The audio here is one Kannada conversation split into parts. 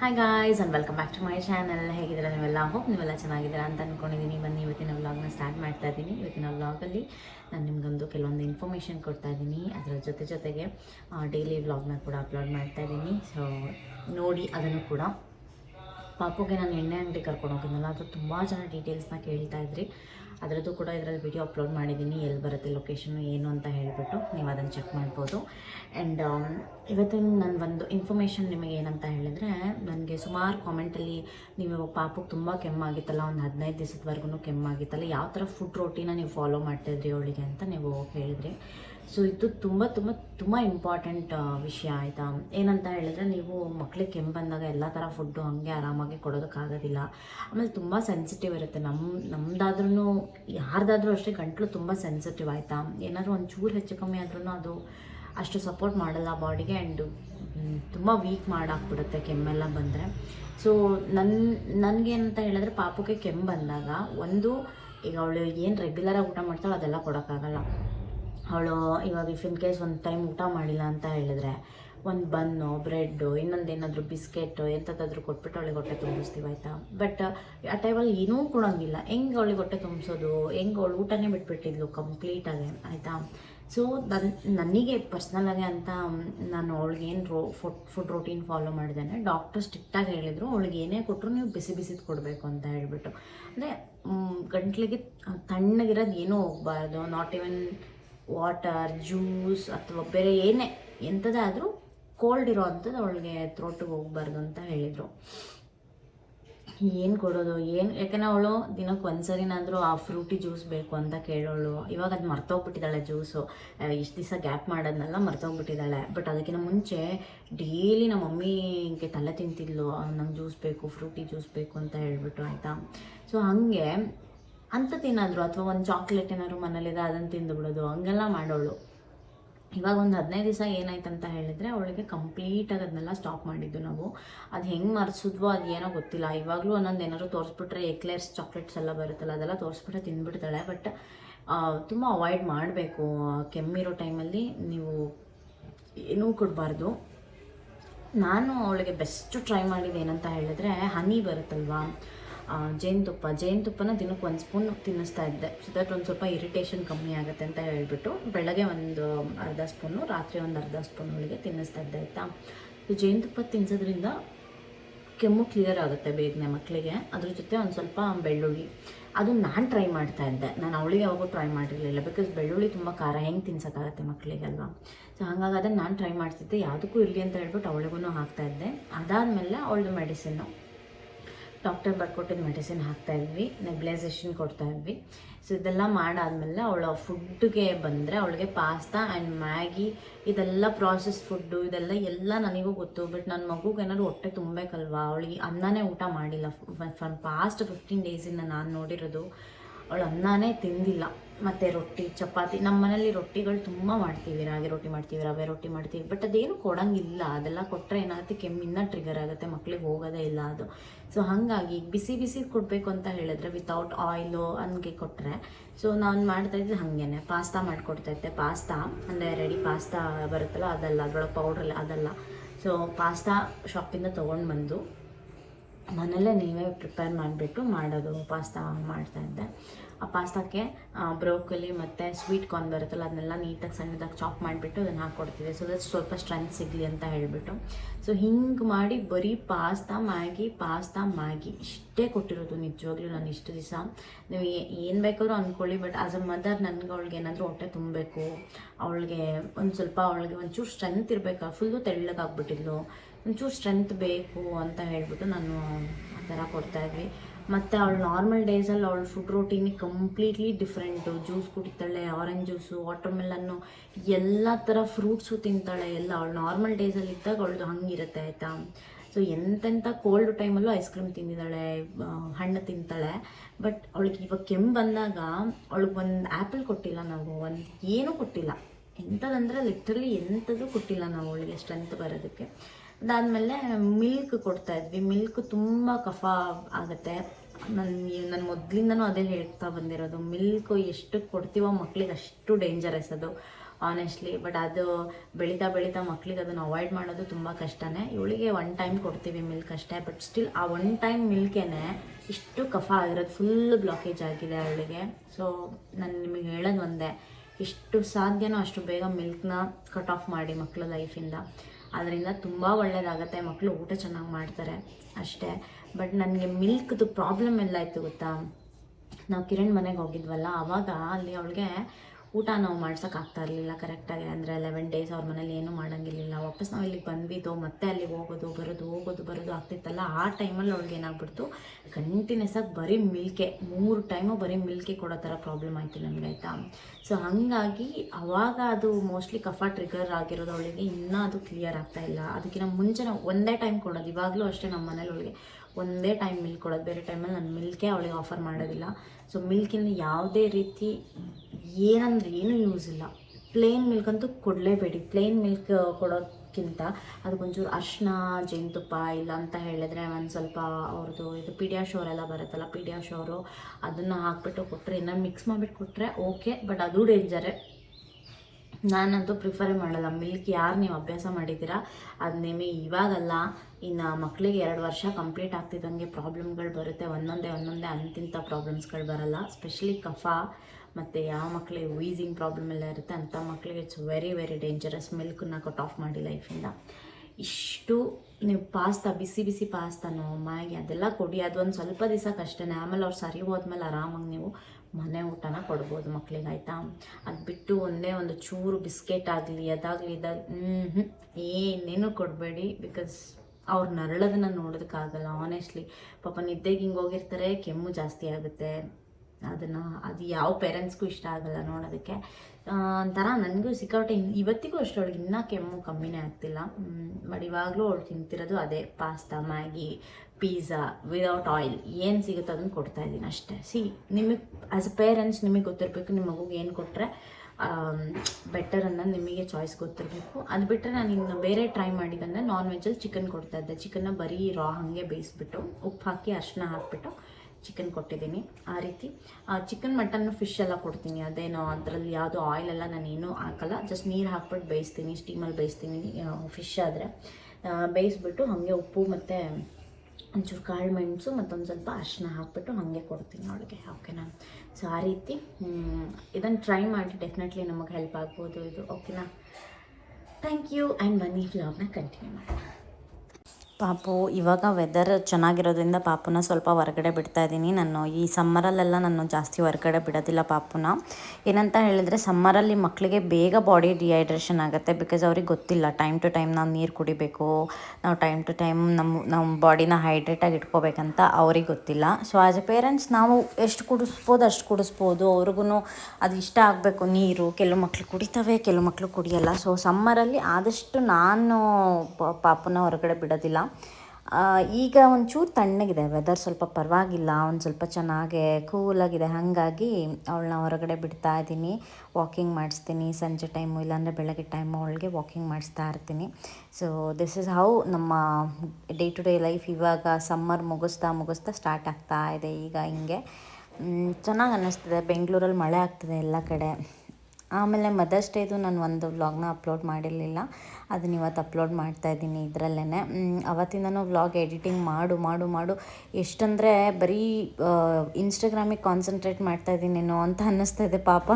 Hi guys and welcome back to my channel ಹೇಗಿದ್ದೀರಾ ನೀವೆಲ್ಲ? ಹೋಪ್ ನೀವೆಲ್ಲ ಚೆನ್ನಾಗಿದ್ದೀರಾ ಅಂತ ಅಂದ್ಕೊಂಡಿದ್ದೀನಿ ಬನ್ನಿ, ಇವತ್ತಿನ ವ್ಲಾಗ್ನ ಸ್ಟಾರ್ಟ್ ಮಾಡ್ತಾ ಇದ್ದೀನಿ. ಇವತ್ತಿನ ವ್ಲಾಗಲ್ಲಿ ನಾನು ನಿಮಗೊಂದು ಕೆಲವೊಂದು ಇನ್ಫಾರ್ಮೇಷನ್ ಕೊಡ್ತಾ ಇದ್ದೀನಿ. ಅದರ ಜೊತೆ ಜೊತೆಗೆ ಡೈಲಿ ವ್ಲಾಗ್ನ ಕೂಡ ಅಪ್ಲೋಡ್ ಮಾಡ್ತಾ ಇದ್ದೀನಿ. ಸೊ ನೋಡಿ ಅದನ್ನು ಕೂಡ. ಪಾಪುಗೆ ನಾನು ಎಣ್ಣೆ ಅಂಗಡಿ ಕರ್ಕೊಂಡು ಹೋಗಿದ್ನಲ್ಲ, ಅದು ತುಂಬ ಜನ ಡೀಟೇಲ್ಸ್ನ ಕೇಳ್ತಾ ಇದ್ರಿ. ಅದರದ್ದು ಕೂಡ ಇದರಲ್ಲಿ ವಿಡಿಯೋ ಅಪ್ಲೋಡ್ ಮಾಡಿದ್ದೀನಿ ಎಲ್ಲಿ ಬರುತ್ತೆ ಲೊಕೇಶನ್ನು ಏನು ಅಂತ ಹೇಳಿಬಿಟ್ಟು ನೀವು ಅದನ್ನು ಚೆಕ್ ಮಾಡ್ಬೋದು. ಆ್ಯಂಡ್ ಇವತ್ತಿನ ನನ್ನ ಒಂದು ಇನ್ಫಾರ್ಮೇಷನ್ ನಿಮಗೆ ಏನಂತ ಹೇಳಿದರೆ, ನನಗೆ ಸುಮಾರು ಕಾಮೆಂಟಲ್ಲಿ ನೀವು ಪಾಪುಗೆ ತುಂಬ ಕೆಮ್ಮಾಗಿತ್ತಲ್ಲ, ಒಂದು ಹದಿನೈದು ದಿವಸದವರೆಗೂ ಕೆಮ್ಮಾಗಿತ್ತಲ್ಲ ಯಾವ ಥರ ಫುಡ್ ರೋಟೀನ ನೀವು ಫಾಲೋ ಮಾಡ್ತಾಯಿದ್ರಿ ಅವಳಿಗೆ ಅಂತ ನೀವು ಹೇಳಿದ್ರಿ. ಸೊ ಇದು ತುಂಬ ತುಂಬ ತುಂಬ ಇಂಪಾರ್ಟೆಂಟ್ ವಿಷಯ ಆಯಿತಾ? ಏನಂತ ಹೇಳಿದ್ರೆ ನೀವು ಮಕ್ಕಳಿಗೆ ಕೆಮ್ಮು ಬಂದಾಗ ಎಲ್ಲ ಥರ ಫುಡ್ಡು ಹಾಗೆ ಆರಾಮಾಗಿ ಕೊಡೋದಕ್ಕಾಗೋದಿಲ್ಲ. ಆಮೇಲೆ ತುಂಬ ಸೆನ್ಸಿಟಿವ್ ಇರುತ್ತೆ. ನಮ್ಮ ನಮ್ಮದಾದ್ರೂ ಯಾರ್ದಾದ್ರೂ ಅಷ್ಟೇ ಗಂಟಲು ತುಂಬ ಸೆನ್ಸಿಟಿವ್ ಆಯಿತಾ? ಏನಾದರೂ ಒಂಚೂರು ಹೆಚ್ಚು ಕಮ್ಮಿ ಆದ್ರೂ ಅದು ಅಷ್ಟು ಸಪೋರ್ಟ್ ಮಾಡಲ್ಲ ಬಾಡಿಗೆ ಆ್ಯಂಡ್ ತುಂಬ ವೀಕ್ ಮಾಡಾಕ್ಬಿಡುತ್ತೆ ಕೆಮ್ಮೆಲ್ಲ ಬಂದರೆ. ಸೊ ನನ್ನ ನನಗೇನಂತ ಹೇಳಿದ್ರೆ ಪಾಪಕ್ಕೆ ಕೆಮ್ಮು ಬಂದಾಗ ಒಂದು ಈಗ ಅವಳು ಏನು ರೆಗ್ಯುಲರಾಗಿ ಊಟ ಮಾಡ್ತಾಳೆ ಅದೆಲ್ಲ ಕೊಡೋಕ್ಕಾಗಲ್ಲ. ಅವಳು ಇವಾಗ ಇಫ್ ಇನ್ ಕೇಸ್ ಒಂದು ಟೈಮ್ ಊಟ ಮಾಡಿಲ್ಲ ಅಂತ ಹೇಳಿದ್ರೆ, ಒಂದು ಬನ್ನು, ಬ್ರೆಡ್ಡು, ಇನ್ನೊಂದು ಏನಾದರೂ ಬಿಸ್ಕೆಟು ಎಂಥದ್ದಾದ್ರೂ ಕೊಟ್ಬಿಟ್ಟು ಅವಳಿಗೆ ಹೊಟ್ಟೆ ತುಂಬಿಸ್ತೀವಿ, ಆಯಿತಾ? ಬಟ್ ಆ ಟೈಮಲ್ಲಿ ಏನೂ ಕೊಡೋಂಗಿಲ್ಲ. ಹೆಂಗೆ ಅವಳಿಗೆ ಹೊಟ್ಟೆ ತುಂಬಿಸೋದು? ಹೆಂಗೆ ಅವಳು ಊಟನೇ ಬಿಟ್ಬಿಟ್ಟಿದ್ಲು ಕಂಪ್ಲೀಟಾಗಿ ಆಯಿತಾ? ಸೊ ನನ್ನ ನನಗೆ ಪರ್ಸ್ನಲಾಗಿ ಅಂತ, ನಾನು ಅವಳಿಗೆ ಏನು rho food food routine follow ಮಾಡಿದ್ದೇನೆ ಡಾಕ್ಟರ್ ಸ್ಟ್ರಿಕ್ಟಾಗಿ ಹೇಳಿದರು, ಅವಳಿಗೆ ಏನೇ ಕೊಟ್ಟರು ನೀವು ಬಿಸಿ ಬಿಸಿದು ಕೊಡಬೇಕು ಅಂತ ಹೇಳಿಬಿಟ್ಟು. ಅಂದರೆ ಗಂಟ್ಲಿಗೆ ತಣ್ಣಗಿರೋದು ಏನೂ ಹೋಗಬಾರ್ದು ನಾಟ್ ಇವನ್ ವಾಟರ್, ಜ್ಯೂಸ್ ಅಥವಾ ಬೇರೆ ಏನೇ ಎಂಥದಾದರೂ ಕೋಲ್ಡ್ ಇರೋ ಅಂಥದ್ದು ಅವಳಿಗೆ ತ್ರೋಟಿಗೆ ಹೋಗ್ಬಾರ್ದು ಅಂತ ಹೇಳಿದರು. ಏನು ಕೊಡೋದು? ಏನು ಯಾಕಂದ್ರೆ ಅವಳು ದಿನಕ್ಕೆ ಒಂದ್ಸರಿನಾದರೂ ಆ ಫ್ರೂಟಿ ಜ್ಯೂಸ್ ಬೇಕು ಅಂತ ಕೇಳೋಳು. ಇವಾಗ ಅದು ಮರ್ತೋಗ್ಬಿಟ್ಟಿದ್ದಾಳೆ ಜ್ಯೂಸು ಇಷ್ಟು ದಿವಸ ಗ್ಯಾಪ್ ಮಾಡೋದನ್ನೆಲ್ಲ ಮರ್ತೋಗ್ಬಿಟ್ಟಿದ್ದಾಳೆ. ಬಟ್ ಅದಕ್ಕಿಂತ ಮುಂಚೆ ಡೈಲಿ ನಮ್ಮ ಮಮ್ಮಿಗೆ ತಲೆ ತಿಂತಿದ್ಲು. ನಂಗೆ ಜ್ಯೂಸ್ ಬೇಕು ಫ್ರೂಟಿ ಜ್ಯೂಸ್ ಬೇಕು ಅಂತ ಹೇಳಿಬಿಟ್ಟು, ಆಯಿತಾ? ಸೊ ಹಾಗೆ ಅಂಥದ್ದೇನಾದರೂ ಅಥವಾ ಒಂದು ಚಾಕ್ಲೇಟ್ ಏನಾದ್ರು ಮನೇಲಿದೆ ಅದನ್ನು ತಿಂದುಬಿಡೋದು, ಹಂಗೆಲ್ಲ ಮಾಡೋಳು. ಇವಾಗ ಒಂದು ಹದಿನೈದು ದಿವಸ ಏನಾಯ್ತು ಅಂತ ಹೇಳಿದರೆ ಅವಳಿಗೆ ಕಂಪ್ಲೀಟಾಗಿ ಅದನ್ನೆಲ್ಲ ಸ್ಟಾಪ್ ಮಾಡಿದ್ದು ನಾವು. ಅದು ಹೆಂಗೆ ಮರೆಸಿದ್ವೋ ಅದು ಏನೋ ಗೊತ್ತಿಲ್ಲ. ಇವಾಗಲೂ ಒಂದೊಂದು ಏನಾದ್ರು ತೋರಿಸ್ಬಿಟ್ರೆ ಎಕ್ಲೇರ್ಸ್ ಚಾಕ್ಲೇಟ್ಸ್ ಎಲ್ಲ ಬರುತ್ತಲ್ಲ, ಅದೆಲ್ಲ ತೋರಿಸ್ಬಿಟ್ರೆ ತಿಂದ್ಬಿಡ್ತಾಳೆ. ಬಟ್ ತುಂಬ ಅವಾಯ್ಡ್ ಮಾಡಬೇಕು. ಕೆಮ್ಮಿರೋ ಟೈಮಲ್ಲಿ ನೀವು ಏನೂ ಕೊಡಬಾರ್ದು. ನಾನು ಅವಳಿಗೆ ಬೆಸ್ಟ್ ಟ್ರೈ ಮಾಡಿದ್ದು ಏನಂತ ಹೇಳಿದ್ರೆ ಹನಿ ಬರುತ್ತಲ್ವಾ? ಜೇನುತುಪ್ಪ, ಜೇನುತುಪ್ಪನ ದಿನಕ್ಕೆ ಒಂದು ಸ್ಪೂನ್ ತಿನ್ನಿಸ್ತಾ ಇದ್ದೆ. ಸೊ ದಟ್ ಒಂದು ಸ್ವಲ್ಪ ಇರಿಟೇಷನ್ ಕಮ್ಮಿ ಆಗುತ್ತೆ ಅಂತ ಹೇಳಿಬಿಟ್ಟು ಬೆಳಗ್ಗೆ ಒಂದು ಅರ್ಧ ಸ್ಪೂನು, ರಾತ್ರಿ ಒಂದು ಅರ್ಧ ಸ್ಪೂನ್ ಅವಳಿಗೆ ತಿನ್ನಿಸ್ತಾ ಇದ್ದೆ, ಆಯಿತಾ? ಸೊ ಜೇನುತುಪ್ಪ ತಿನ್ನಿಸೋದ್ರಿಂದ ಕೆಮ್ಮು ಕ್ಲಿಯರ್ ಆಗುತ್ತೆ ಬೇಗನೆ ಮಕ್ಕಳಿಗೆ ಅದ್ರ ಜೊತೆ ಒಂದು ಸ್ವಲ್ಪ ಬೆಳ್ಳುಳ್ಳಿ. ಅದು ನಾನು ಟ್ರೈ ಮಾಡ್ತಾ ಇದ್ದೆ. ನಾನು ಅವಳಿಗೆ ಯಾವಾಗೂ ಟ್ರೈ ಮಾಡಿರಲಿಲ್ಲ. ಬಿಕಾಸ್ ಬೆಳ್ಳುಳ್ಳಿ ತುಂಬ ಖಾರ ಹೆಂಗೆ ತಿನ್ಸೋಕ್ಕಾಗತ್ತೆ ಮಕ್ಕಳಿಗೆ ಅಲ್ವಾ? ಸೊ ಹಾಗಾಗಿ ಅದನ್ನು ನಾನು ಟ್ರೈ ಮಾಡ್ತಿದ್ದೆ. ಯಾವುದಕ್ಕೂ ಇರಲಿ ಅಂತ ಹೇಳ್ಬಿಟ್ಟು ಅವಳಿಗೂ ಹಾಕ್ತಾ ಇದ್ದೆ. ಅದಾದಮೇಲೆ ಅವಳದು ಮೆಡಿಸಿನ್ನು ಡಾಕ್ಟರ್ ಬರ್ಕೊಟ್ಟಿದ್ದ ಮೆಡಿಸಿನ್ ಹಾಕ್ತಾ ಇದ್ವಿ, ನೆಬ್ಲೈಸೇಷನ್ ಕೊಡ್ತಾ ಇದ್ವಿ. ಸೊ ಇದೆಲ್ಲ ಮಾಡಾದ್ಮೇಲೆ ಅವಳ ಫುಡ್ಗೆ ಬಂದರೆ ಅವಳಿಗೆ ಪಾಸ್ತಾ ಆ್ಯಂಡ್ ಮ್ಯಾಗಿ, ಇದೆಲ್ಲ ಪ್ರಾಸೆಸ್ ಫುಡ್ಡು ಇದೆಲ್ಲ ಎಲ್ಲ ನನಗೂ ಗೊತ್ತು. ಬಟ್ ನನ್ನ ಮಗುಗೆ ಏನಾದ್ರು ಹೊಟ್ಟೆ ತುಂಬಬೇಕಲ್ವಾ? ಅವಳಿಗೆ ಅನ್ನನೇ ಊಟ ಮಾಡಿಲ್ಲ. ಫ್ರಮ್ ಪಾಸ್ಟ್ ಫಿಫ್ಟೀನ್ ಡೇಸಿಂದ ನಾನು ನೋಡಿರೋದು. ಅವಳು ಅನ್ನನೇ ತಿಂದಿಲ್ಲ. ಮತ್ತು ರೊಟ್ಟಿ, ಚಪಾತಿ, ನಮ್ಮ ಮನೇಲಿ ರೊಟ್ಟಿಗಳು ತುಂಬ ಮಾಡ್ತೀವಿ. ರಾಗಿ ರೊಟ್ಟಿ ಮಾಡ್ತೀವಿ, ರವೆ ರೊಟ್ಟಿ ಮಾಡ್ತೀವಿ. ಬಟ್ ಅದೇನು ಕೊಡಂಗಿಲ್ಲ. ಅದೆಲ್ಲ ಕೊಟ್ಟರೆ ಏನಾಗುತ್ತೆ? ಕೆಮ್ಮಿನ ಟ್ರಿಗರ್ ಆಗುತ್ತೆ. ಮಕ್ಳಿಗೆ ಹೋಗೋದೇ ಇಲ್ಲ ಅದು. ಸೊ ಹಾಗಾಗಿ ಬಿಸಿ ಬಿಸಿ ಕೊಡಬೇಕು ಅಂತ ಹೇಳಿದ್ರೆ ವಿತೌಟ್ ಆಯಿಲು ಹಂಗೆ ಕೊಟ್ಟರೆ ಸೊ ನಾನು ಮಾಡ್ತಾ ಇದ್ದೆ ಹಾಗೇನೆ. ಪಾಸ್ತಾ ಮಾಡಿಕೊಡ್ತಾ ಇದ್ದೆ. ಪಾಸ್ತಾ ಅಂದರೆ ರೆಡಿ ಪಾಸ್ತಾ ಬರುತ್ತಲ್ಲ, ಅದಲ್ಲ, ಅದರೊಳಗೆ ಪೌಡ್ರಲ್ಲ ಅದಲ್ಲ. ಸೊ ಪಾಸ್ತಾ ಶಾಪಿಂದ ತೊಗೊಂಡು ಬಂದು ಮನೆಯಲ್ಲೇ ನೀವೇ ಪ್ರಿಪೇರ್ ಮಾಡಿಬಿಟ್ಟು ಮಾಡೋದು, ಪಾಸ್ತಾ ಮಾಡ್ತಾ ಇದ್ದೆ. ಆ ಪಾಸ್ತಾಕ್ಕೆ ಬ್ರೋಕಲಿ ಮತ್ತು ಸ್ವೀಟ್ ಕಾರ್ನ್ ಬರುತ್ತಲ್ಲ, ಅದನ್ನೆಲ್ಲ ನೀಟಾಗಿ ಸಣ್ಣದಾಗಿ ಚಾಪ್ ಮಾಡಿಬಿಟ್ಟು ಅದನ್ನು ಹಾಕ್ಕೊಡ್ತಿದ್ದೆ ಸೊ ದಟ್ ಸ್ವಲ್ಪ ಸ್ಟ್ರೆಂತ್ ಸಿಗಲಿ ಅಂತ ಹೇಳಿಬಿಟ್ಟು. ಸೊ ಹಿಂಗೆ ಮಾಡಿ ಬರೀ ಪಾಸ್ತಾ, ಮ್ಯಾಗಿ ಪಾಸ್ತಾ, ಮ್ಯಾಗಿ ಇಷ್ಟೇ ಕೊಟ್ಟಿರೋದು ನಿಜವಾಗ್ಲೂ ನಾನು ಇಷ್ಟು ದಿವಸ. ನೀವು ಏನು ಬೇಕಾದ್ರೂ ಅಂದ್ಕೊಳ್ಳಿ ಬಟ್ ಆಸ್ ಅ ಮದರ್ ನನಗೆ ಅವಳಿಗೆ ಏನಾದರೂ ಹೊಟ್ಟೆ ತುಂಬಬೇಕು, ಅವಳಿಗೆ ಒಂದು ಸ್ವಲ್ಪ ಅವಳಿಗೆ ಒಂಚೂರು ಸ್ಟ್ರೆಂತ್ ಇರಬೇಕು? ಫುಲ್ಲು ತೆಳ್ಳಗಾಗ್ಬಿಟ್ಟಿದ್ಲು. ಒಂಚೂರು ಸ್ಟ್ರೆಂತ್ ಬೇಕು ಅಂತ ಹೇಳ್ಬಿಟ್ಟು ನಾನು ಆ ಥರ ಕೊಡ್ತಾಯಿದ್ವಿ ಮತ್ತು ಅವಳು ನಾರ್ಮಲ್ ಡೇಸಲ್ಲಿ ಅವಳು ಫುಡ್ ರೋಟೀನಿಗೆ ಕಂಪ್ಲೀಟ್ಲಿ ಡಿಫ್ರೆಂಟು ಜ್ಯೂಸ್ ಕುಡಿತಾಳೆ ಆರೆಂಜ್ ಜ್ಯೂಸು ವಾಟರ್ ಮೆಲನ್ನು ಎಲ್ಲ ಥರ ಫ್ರೂಟ್ಸು ತಿಂತಾಳೆ. ಎಲ್ಲ ಅವಳು ನಾರ್ಮಲ್ ಡೇಸಲ್ಲಿ ಇದ್ದಾಗ ಅವಳು ಹಂಗಿರುತ್ತೆ ಆಯಿತಾ? ಸೊ ಎಂತೆಂಥ ಕೋಲ್ಡ್ ಟೈಮಲ್ಲೂ ಐಸ್ ಕ್ರೀಮ್ ತಿಂದಿದ್ದಾಳೆ ಹಣ್ಣು ತಿಂತಾಳೆ. ಬಟ್ ಅವಳಿಗೆ ಇವಾಗ ಕೆಮ್ಮು ಬಂದಾಗ ಅವಳಿಗೆ ಒಂದು ಆ್ಯಪಲ್ ಕೊಟ್ಟಿಲ್ಲ ನಾವು. ಒಂದು ಏನೂ ಕೊಟ್ಟಿಲ್ಲ. ಎಂಥದಂದರೆ ಲಿಟ್ರಲಿ ಎಂಥದ್ದು ಕೊಟ್ಟಿಲ್ಲ ನಾವು ಅವಳಿಗೆ ಸ್ಟ್ರೆಂತ್ ಬರೋದಕ್ಕೆ. ಅದಾದಮೇಲೆ ಮಿಲ್ಕ್ ಕೊಡ್ತಾ ಇದ್ವಿ. ಮಿಲ್ಕ್ ತುಂಬ ಕಫ ಆಗುತ್ತೆ. ನನ್ನ ನನ್ನ ಮೊದಲಿಂದನೂ ಅದೇ ಹೇಳ್ತಾ ಬಂದಿರೋದು. ಮಿಲ್ಕ್ ಎಷ್ಟು ಕೊಡ್ತೀವೋ ಮಕ್ಳಿಗೆ ಅಷ್ಟು ಡೇಂಜರಸ್ ಅದು ಆನೆಸ್ಟ್ಲಿ ಬಟ್ ಅದು ಬೆಳೀತಾ ಬೆಳೀತಾ ಮಕ್ಳಿಗೆ ಅದನ್ನು ಅವಾಯ್ಡ್ ಮಾಡೋದು ತುಂಬ ಕಷ್ಟನೇ. ಇವಳಿಗೆ ಒನ್ ಟೈಮ್ ಕೊಡ್ತೀವಿ ಮಿಲ್ಕ್ ಅಷ್ಟೇ. ಬಟ್ ಸ್ಟಿಲ್ ಆ ಒನ್ ಟೈಮ್ ಮಿಲ್ಕೇನೆ ಇಷ್ಟು ಕಫ ಆಗಿರೋದು ಫುಲ್ ಬ್ಲಾಕೇಜ್ ಆಗಿದೆ ಅವಳಿಗೆ. ಸೊ ನಾನು ನಿಮಗೆ ಹೇಳೋದು ಒಂದೇ. ಎಷ್ಟು ಸಾಧ್ಯನೋ ಅಷ್ಟು ಬೇಗ ಮಿಲ್ಕ್ನ ಕಟ್ ಆಫ್ ಮಾಡಿ ಮಕ್ಕಳ ಲೈಫಿಂದ ಅದರಿಂದ ತುಂಬ ಒಳ್ಳೆಯದಾಗತ್ತೆ ಮಕ್ಕಳು ಊಟ ಚೆನ್ನಾಗಿ ಮಾಡ್ತಾರೆ ಅಷ್ಟೇ. ಬಟ್ ನನಗೆ ಮಿಲ್ಕ್ದು ಪ್ರಾಬ್ಲಮ್ ಎಲ್ಲ ಇತ್ತು ಗೊತ್ತಾ? ನಾವು ಕಿರಣ್ ಮನೆಗೆ ಹೋಗಿದ್ವಲ್ಲ ಆವಾಗ ಅಲ್ಲಿ ಅವಳಿಗೆ ಊಟ ನಾವು ಮಾಡ್ಸೋಕ್ಕಾಗ್ತಾ ಇರಲಿಲ್ಲ ಕರೆಕ್ಟಾಗಿ ಅಂದರೆ ಲೆವೆನ್ ಡೇಸ್ ಅವ್ರ ಮನೇಲಿ ಏನೂ ಮಾಡೋಂಗಿರಲಿಲ್ಲ. ವಾಪಸ್ ನಾವು ಇಲ್ಲಿಗೆ ಬಂದಿದ್ದು, ಮತ್ತೆ ಅಲ್ಲಿಗೆ ಹೋಗೋದು, ಬರೋದು ಹೋಗೋದು, ಬರೋದು ಆಗ್ತಿತ್ತಲ್ಲ. ಆ ಟೈಮಲ್ಲಿ ಅವ್ಳಿಗೆ ಏನಾಗ್ಬಿಡ್ತು? ಕಂಟಿನ್ಯೂಸ್ ಆಗಿ ಬರೀ ಮಿಲ್ಕೆ. ಮೂರು ಟೈಮು ಬರೀ ಮಿಲ್ಕೆ ಕೊಡೋ ಥರ ಪ್ರಾಬ್ಲಮ್ ಆಯಿತು ನಮಗೆ ಆಯಿತಾ? ಸೊ ಹಾಗಾಗಿ ಅವಾಗ ಅದು ಮೋಸ್ಟ್ಲಿ ಕಫ ಟ್ರಿಗರ್ ಆಗಿರೋದು ಅವಳಿಗೆ. ಇನ್ನೂ ಅದು ಕ್ಲಿಯರ್ ಆಗ್ತಾ ಇಲ್ಲ. ಅದಕ್ಕಿಂತ ಮುಂಚೆ ನಾವು ಒಂದೇ ಟೈಮ್ ಕೊಡೋದು. ಇವಾಗಲೂ ಅಷ್ಟೇ ನಮ್ಮ ಮನೇಲಿ ಅವಳಿಗೆ ಒಂದೇ ಟೈಮ್ ಮಿಲ್ಕ್ ಕೊಡೋದು. ಬೇರೆ ಟೈಮಲ್ಲಿ ನಾನು ಮಿಲ್ಕೇ ಅವಳಿಗೆ ಆಫರ್ ಮಾಡೋದಿಲ್ಲ. ಸೊ ಮಿಲ್ಕಿನ ಯಾವುದೇ ರೀತಿ ಏನಂದ್ರೆ ಏನೂ ಯೂಸ್ ಇಲ್ಲ. ಪ್ಲೇನ್ ಮಿಲ್ಕ್ ಅಂತೂ ಕೊಡಲೇಬೇಡಿ. ಪ್ಲೇನ್ ಮಿಲ್ಕ್ ಕೊಡೋಕ್ಕಿಂತ ಅದಕ್ಕೊಂಚೂರು ಅರ್ಶಿನ, ಜೇನುತುಪ್ಪ ಇಲ್ಲ ಅಂತ ಹೇಳಿದ್ರೆ ಒಂದು ಸ್ವಲ್ಪ ಅವ್ರದ್ದು ಇದು ಪಿಡಿಯಾಶೋರ್ ಎಲ್ಲ ಬರುತ್ತಲ್ಲ ಪಿಡಿಯಾಶೋರು ಅದನ್ನು ಹಾಕ್ಬಿಟ್ಟು ಕೊಟ್ಟರೆ ಇನ್ನೂ ಮಿಕ್ಸ್ ಮಾಡಿಬಿಟ್ಟು ಕೊಟ್ಟರೆ ಓಕೆ ಬಟ್ ಅದು ಡೇಂಜರೇ ನಾನಂತೂ ಪ್ರಿಫರೇ ಮಾಡಲ್ಲ. ಮಿಲ್ಕ್ ಯಾರು ನೀವು ಅಭ್ಯಾಸ ಮಾಡಿದ್ದೀರಾ? ಅದು ನಿಮಗೆ ಇವಾಗಲ್ಲ. ಇನ್ನು ಮಕ್ಕಳಿಗೆ ಎರಡು ವರ್ಷ ಕಂಪ್ಲೀಟ್ ಆಗ್ತಿದ್ದಂಗೆ ಪ್ರಾಬ್ಲಮ್ಗಳು ಬರುತ್ತೆ. ಒಂದೊಂದೇ ಒಂದೊಂದೇ ಅಂತಿಂಥ ಪ್ರಾಬ್ಲಮ್ಸ್ಗಳು ಬರಲ್ಲ. ಸ್ಪೆಷಲಿ ಕಫ, ಮತ್ತು ಯಾವ ಮಕ್ಕಳಿಗೆ ವೀಸಿಂಗ್ ಪ್ರಾಬ್ಲಮ್ ಎಲ್ಲ ಇರುತ್ತೆ ಅಂಥ ಮಕ್ಕಳಿಗೆ ಇಟ್ಸ್ ವೆರಿ ವೆರಿ ಡೇಂಜರಸ್. ಮಿಲ್ಕನ್ನ ಕಟ್ ಆಫ್ ಮಾಡಿ ಲೈಫಿಂದ. ಇಷ್ಟು ನೀವು ಪಾಸ್ತಾ, ಬಿಸಿ ಬಿಸಿ ಪಾಸ್ತಾನೋ, ಮ್ಯಾಗಿ ಅದೆಲ್ಲ ಕೊಡಿ. ಅದೊಂದು ಸ್ವಲ್ಪ ದಿವಸ ಕಷ್ಟನೇ ಆಮೇಲೆ ಅವ್ರು ಸರಿ ಹೋದ್ಮೇಲೆ ಆರಾಮಾಗಿ ನೀವು ಮನೆ ಊಟನ ಕೊಡ್ಬೋದು ಮಕ್ಳಿಗೆ, ಆಯಿತಾ? ಅದು ಬಿಟ್ಟು ಒಂದೇ ಒಂದು ಚೂರು ಬಿಸ್ಕೆಟ್ ಆಗಲಿ, ಅದಾಗಲಿ ಇದಾಗಲಿ ಹ್ಞೂ ಏನೇನು ಕೊಡಬೇಡಿ ಬಿಕಾಸ್ ಅವ್ರು ನರಳೋದನ್ನ ನೋಡೋದಕ್ಕಾಗಲ್ಲ ಆನೆಸ್ಟ್ಲಿ ಪಾಪ ನಿದ್ದೆಗೆ ಹಿಂಗೆ ಹೋಗಿರ್ತಾರೆ, ಕೆಮ್ಮು ಜಾಸ್ತಿ ಆಗುತ್ತೆ. ಅದನ್ನು, ಅದು ಯಾವ ಪೇರೆಂಟ್ಸ್ಗೂ ಇಷ್ಟ ಆಗಲ್ಲ ನೋಡೋದಕ್ಕೆ. ಒಂಥರ ನನಗೂ ಸಿಕ್ಕಾಪಟ್ಟೆ ಇವತ್ತಿಗೂ ಅಷ್ಟು ಅವಳಿಗೆ ಇನ್ನೂ ಕೆಮ್ಮು ಕಮ್ಮಿನೇ ಆಗ್ತಿಲ್ಲ. ಬಟ್ ಇವಾಗಲೂ ಅವಳು ತಿಂತಿರೋದು ಅದೇ, pasta, Maggi, pizza without oil ಏನು ಸಿಗುತ್ತೋ ಅದನ್ನು ಕೊಡ್ತಾ ಇದ್ದೀನಿ ಅಷ್ಟೇ. ಸಿ ನಿಮಗೆ ಆ್ಯಸ್ ಅ ಪೇರೆಂಟ್ಸ್ ನಿಮಗೆ ಗೊತ್ತಿರಬೇಕು ನಿಮ್ಮ ಮಗುಗೆ ಏನು ಕೊಟ್ಟರೆ ಬೆಟರ್ ಅನ್ನೋದು ನಿಮಗೆ ಚಾಯ್ಸ್ ಗೊತ್ತಿರಬೇಕು. ಅದು ಬಿಟ್ಟರೆ ನಾನು ಇನ್ನು ಬೇರೆ ಟ್ರೈ ಮಾಡಿದಂದರೆ ನಾನ್ ವೆಜ್ಜಲ್ಲಿ ಚಿಕನ್ ಕೊಡ್ತಾ ಇದ್ದೆ. ಚಿಕನ್ನ ಬರೀ ರಾ ಹಾಗೆ ಬೇಯಿಸ್ಬಿಟ್ಟು, ಉಪ್ಪು ಹಾಕಿ ಅರ್ಶಿನ ಹಾಕ್ಬಿಟ್ಟು ಚಿಕನ್ ಕೊಟ್ಟಿದ್ದೀನಿ. ಆ ರೀತಿ. ಚಿಕನ್ ಮಟನ್ ಫಿಶ್ ಎಲ್ಲ ಕೊಡ್ತೀನಿ. ಅದೇನೋ ಅದರಲ್ಲಿ ಯಾವುದೋ ಆಯಿಲ್ ಎಲ್ಲ ನಾನು ಏನೂ ಹಾಕಲ್ಲ. ಜಸ್ಟ್ ನೀರು ಹಾಕ್ಬಿಟ್ಟು ಬೇಯಿಸ್ತೀನಿ ಸ್ಟೀಮಲ್ಲಿ ಬೇಯಿಸ್ತೀನಿ ಫಿಶ್ ಆದರೆ. ಬೇಯಿಸ್ಬಿಟ್ಟು ಹಾಗೆ ಉಪ್ಪು ಮತ್ತು ಒಂಚೂರು ಕಾಳು ಮೆಣಸು ಮತ್ತೊಂದು ಸ್ವಲ್ಪ ಅರಿಶಿನ ಹಾಕ್ಬಿಟ್ಟು ಹಾಗೆ ಕೊಡ್ತೀನಿ ಅವಳಿಗೆ. ಓಕೆನಾ ಸೊ ಆ ರೀತಿ ಇದನ್ನು ಟ್ರೈ ಮಾಡಿ ಡೆಫಿನೆಟ್ಲಿ ನಮಗೆ ಹೆಲ್ಪ್ ಆಗ್ಬೋದು ಇದು. ಓಕೆನಾ ಥ್ಯಾಂಕ್ ಯು ಆ್ಯಂಡ್ ಬನ್ನಿ ವ್ಲಾಗ್ನ ಕಂಟಿನ್ಯೂ ಮಾಡೋಣ. ಪಾಪು, ಇವಾಗ ವೆದರ್ ಚೆನ್ನಾಗಿರೋದ್ರಿಂದ ಪಾಪುನ ಸ್ವಲ್ಪ ಹೊರಗಡೆ ಬಿಡ್ತಾ ಇದ್ದೀನಿ. ನಾನು ಈ ಸಮ್ಮರಲ್ಲೆಲ್ಲ ನಾನು ಜಾಸ್ತಿ ಹೊರಗಡೆ ಬಿಡೋದಿಲ್ಲ ಪಾಪುನ. ಏನಂತ ಹೇಳಿದರೆ ಸಮ್ಮರಲ್ಲಿ ಮಕ್ಕಳಿಗೆ ಬೇಗ ಬಾಡಿ ಡಿಹೈಡ್ರೇಷನ್ ಆಗುತ್ತೆ ಬಿಕಾಸ್ ಅವ್ರಿಗೆ ಗೊತ್ತಿಲ್ಲ. ಟೈಮ್ ಟು ಟೈಮ್ ನಾವು ನೀರು ಕುಡಿಬೇಕು, ನಾವು ಟೈಮ್ ಟು ಟೈಮ್ ನಮ್ಮ ನಮ್ಮ ಬಾಡಿನ ಹೈಡ್ರೇಟಾಗಿ ಇಟ್ಕೋಬೇಕಂತ ಅವ್ರಿಗೆ ಗೊತ್ತಿಲ್ಲ. ಸೊ ಆ್ಯಸ್ ಎ ಪೇರೆಂಟ್ಸ್ ನಾವು ಎಷ್ಟು ಕುಡಿಸ್ಬೋದು, ಅಷ್ಟು ಕುಡಿಸ್ಬೋದು. ಅವ್ರಿಗೂ ಅದು ಇಷ್ಟ ಆಗಬೇಕು. ನೀರು, ಕೆಲವು ಮಕ್ಕಳು ಕುಡಿತವೆ, ಕೆಲವು ಮಕ್ಕಳು ಕುಡಿಯಲ್ಲ. ಸೊ ಸಮ್ಮರಲ್ಲಿ ಆದಷ್ಟು ನಾನು ಪಾಪುನ ಹೊರಗಡೆ ಬಿಡೋದಿಲ್ಲ. ಈಗ ಒಂಚೂರು ತಣ್ಣಗಿದೆ ವೆದರ್ ಸ್ವಲ್ಪ ಪರವಾಗಿಲ್ಲ, ಒಂದು ಸ್ವಲ್ಪ ಚೆನ್ನಾಗೆ ಕೂಲಾಗಿದೆ ಹಾಗಾಗಿ ಅವಳನ್ನ ಹೊರಗಡೆ ಬಿಡ್ತಾ ಇದ್ದೀನಿ. ವಾಕಿಂಗ್ ಮಾಡಿಸ್ತೀನಿ. ಸಂಜೆ ಟೈಮು ಇಲ್ಲಾಂದರೆ ಬೆಳಗ್ಗೆ ಟೈಮು ಅವಳಿಗೆ ವಾಕಿಂಗ್ ಮಾಡಿಸ್ತಾ ಇರ್ತೀನಿ. ಸೊ ದಿಸ್ ಇಸ್ ಹೌ ನಮ್ಮ ಡೇ ಟು ಡೇ ಲೈಫ್ ಇವಾಗ ಸಮ್ಮರ್ ಮುಗಿಸ್ತಾ ಮುಗಿಸ್ತಾ ಸ್ಟಾರ್ಟ್ ಆಗ್ತಾ ಇದೆ ಈಗ ಹಿಂಗೆ. ಚೆನ್ನಾಗಿ ಅನ್ನಿಸ್ತಿದೆ. ಬೆಂಗಳೂರಲ್ಲಿ ಮಳೆ ಆಗ್ತಿದೆ ಎಲ್ಲ ಕಡೆ. ಆಮೇಲೆ ಮದರ್ಸ್ ಡೇದು ನಾನು ಒಂದು ವ್ಲಾಗ್ನ ಅಪ್ಲೋಡ್ ಮಾಡಿರಲಿಲ್ಲ. ಅದನ್ನ ಇವತ್ತು ಅಪ್ಲೋಡ್ ಮಾಡ್ತಾ ಇದ್ದೀನಿ ಇದರಲ್ಲೇ ಅವತ್ತಿಂದನೂ ವ್ಲಾಗ್ ಎಡಿಟಿಂಗ್ ಮಾಡು ಮಾಡು ಮಾಡು. ಎಷ್ಟಂದರೆ ಬರೀ ಇನ್ಸ್ಟಾಗ್ರಾಮಿಗೆ ಕಾನ್ಸಂಟ್ರೇಟ್ ಮಾಡ್ತಾ ಇದ್ದೀನೇನೋ ಅಂತ ಅನ್ನಿಸ್ತಾ ಇದೆ ಪಾಪ.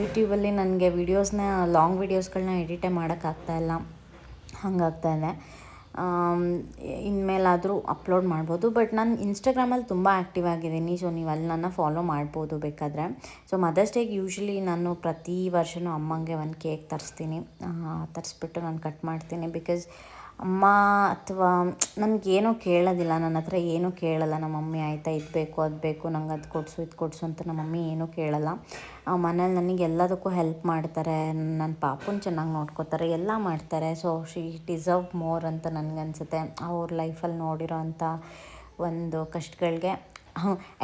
ಯೂಟ್ಯೂಬಲ್ಲಿ ನನಗೆ ವೀಡಿಯೋಸ್ನ ಲಾಂಗ್ ವೀಡಿಯೋಸ್ಗಳನ್ನ ಎಡಿಟೇ ಮಾಡೋಕ್ಕಾಗ್ತಾ ಇಲ್ಲ. ಹಂಗಾಗ್ತಾ ಇದೆ. ಇನ್ಮೇಲಾದರೂ ಅಪ್ಲೋಡ್ ಮಾಡ್ಬೋದು. ಬಟ್ ನಾನು ಇನ್ಸ್ಟಾಗ್ರಾಮಲ್ಲಿ ತುಂಬ ಆ್ಯಕ್ಟಿವ್ ಆಗಿದ್ದೀನಿ. ಸೊ ನೀವು ಅಲ್ಲಿ ನನ್ನ ಫಾಲೋ ಮಾಡ್ಬೋದು ಬೇಕಾದರೆ. ಸೊ ಮದರ್ಸ್ ಡೇಗೆ ಯೂಶ್ವಲಿ ನಾನು ಪ್ರತಿ ವರ್ಷವೂ ಅಮ್ಮಂಗೆ ಒಂದು ಕೇಕ್ ತರಿಸ್ತೀನಿ. ತರಿಸ್ಬಿಟ್ಟು ನಾನು ಕಟ್ ಮಾಡ್ತೀನಿ. ಬಿಕಾಸ್ ಅಮ್ಮ ಅಥವಾ ನನಗೇನೂ ಕೇಳೋದಿಲ್ಲ, ನನ್ನ ಹತ್ರ ಏನೂ ಕೇಳಲ್ಲ, ನಮ್ಮ ಮಮ್ಮಿ ಆಯಿತಾ ಇದು ಬೇಕು, ಅದು ಬೇಕು, ನಂಗೆ ಅದು ಕೊಡಿಸು, ಇದು ಕೊಡಿಸು ಅಂತ ನಮ್ಮ ಮಮ್ಮಿ ಏನೂ ಕೇಳಲ್ಲ. ಮನೇಲಿ ನನಗೆ ಎಲ್ಲದಕ್ಕೂ ಹೆಲ್ಪ್ ಮಾಡ್ತಾರೆ ನನ್ನ ಪಾಪುನ ಚೆನ್ನಾಗಿ ನೋಡ್ಕೋತಾರೆ, ಎಲ್ಲ ಮಾಡ್ತಾರೆ. ಸೊ ಶಿ ಡಿಸರ್ವ್ ಮೋರ್ ಅಂತ ನನಗನ್ಸುತ್ತೆ. ಅವ್ರ ಲೈಫಲ್ಲಿ ನೋಡಿರೋ ಅಂಥ ಒಂದು ಕಷ್ಟಗಳಿಗೆ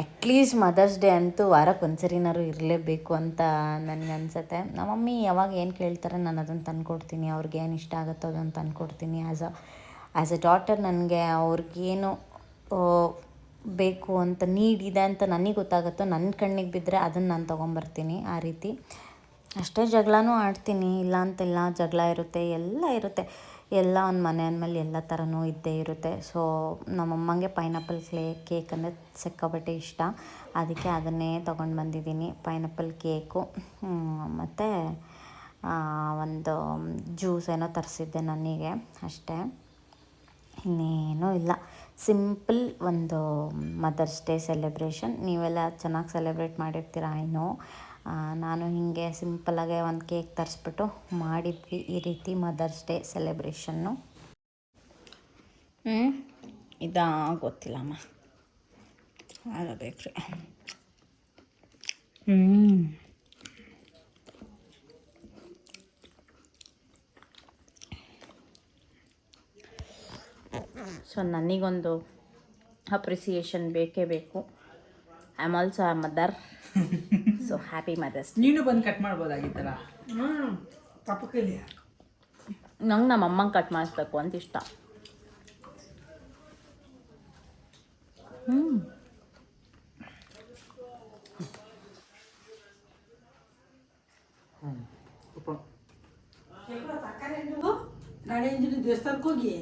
ಅಟ್ಲೀಸ್ಟ್ ಮದರ್ಸ್ ಡೇ ಅಂತೂ ವಾರಕ್ಕೆ ಒಂದ್ಸರಿನಾರು ಇರಲೇಬೇಕು ಅಂತ ನನಗೆ ಅನಿಸುತ್ತೆ. ನಮ್ಮ ಮಮ್ಮಿ ಯಾವಾಗ ಏನು ಕೇಳ್ತಾರೆ ನಾನು ಅದನ್ನು ತಂದುಕೊಡ್ತೀನಿ, ಅವ್ರಿಗೆ ಏನು ಇಷ್ಟ ಆಗುತ್ತೋ ಅದನ್ನು ತಂದುಕೊಡ್ತೀನಿ as a as a daughter ನನಗೆ ಅವ್ರಿಗೇನು ಬೇಕು ಅಂತ ನೀಡ್ ಇದೆ ಅಂತ ನನಗೆ ಗೊತ್ತಾಗುತ್ತೋ ನನ್ನ ಕಣ್ಣಿಗೆ ಬಿದ್ದರೆ ಅದನ್ನು ನಾನು ತೊಗೊಂಬರ್ತೀನಿ ಆ ರೀತಿ. ಅಷ್ಟೇ ಜಗಳನೂ ಆಡ್ತೀನಿ ಇಲ್ಲ ಅಂತಿಲ್ಲ ಜಗಳ ಇರುತ್ತೆ, ಎಲ್ಲ ಇರುತ್ತೆ. ಎಲ್ಲ ಒಂದು ಮನೆ ಅಂದಮೇಲೆ ಎಲ್ಲ ಥರನೂ ಇದ್ದೇ ಇರುತ್ತೆ. ಸೊ ನಮ್ಮಮ್ಮಂಗೆ ಪೈನಾಪಲ್ ಕ್ಲೇ ಕೇಕ್ ಅಂದರೆ ಸಿಕ್ಕಾಪಟ್ಟೆ ಇಷ್ಟ. ಅದಕ್ಕೆ ಅದನ್ನೇ ತೊಗೊಂಡು ಬಂದಿದ್ದೀನಿ. ಪೈನಾಪಲ್ ಕೇಕು ಮತ್ತು ಒಂದು ಜ್ಯೂಸ್ ಏನೋ ತರಿಸಿದ್ದೆ ನನಗೆ. ಅಷ್ಟೇ. ಇನ್ನೇನೂ ಇಲ್ಲ. ಸಿಂಪಲ್ ಒಂದು ಮದರ್ಸ್ ಡೇ ಸೆಲೆಬ್ರೇಷನ್ ನೀವೆಲ್ಲ ಚೆನ್ನಾಗಿ ಸೆಲೆಬ್ರೇಟ್ ಮಾಡಿರ್ತೀರ? ಐ ನಾನು ಹೀಗೆ ಸಿಂಪಲಾಗೆ ಒಂದು ಕೇಕ್ ತರಿಸ್ಬಿಟ್ಟು ಮಾಡಿದ್ವಿ ಈ ರೀತಿ ಮದರ್ಸ್ ಡೇ ಸೆಲೆಬ್ರೇಷನ್ನು ಹ್ಞೂ ಇದಾ ಗೊತ್ತಿಲ್ಲಮ್ಮ. ಆಗಬೇಕ್ರಿ ಬೇಕ್ರಿ. ಹ್ಞೂ ಸೊ ನನಗೊಂದು ಅಪ್ರಿಸಿಯೇಷನ್ ಬೇಕೇ ಬೇಕು. I am also a mother so happy mother's ನೀನು ಬಂದು ಕಟ್ ಮಾಡ್ಬೋದಾಗಿತ್ತಲ್ಲ? ಹ್ಞೂ ಪಾಪ ಕೈಲಿ ನಂಗೆ ನಮ್ಮ ಅಮ್ಮಂಗೆ ಕಟ್ ಮಾಡಿಸ್ಬೇಕು ಅಂತ ಇಷ್ಟ. ಹ್ಞೂ ನಾಳೆ ದೇವಸ್ಥಾನಕ್ಕೆ ಹೋಗಿ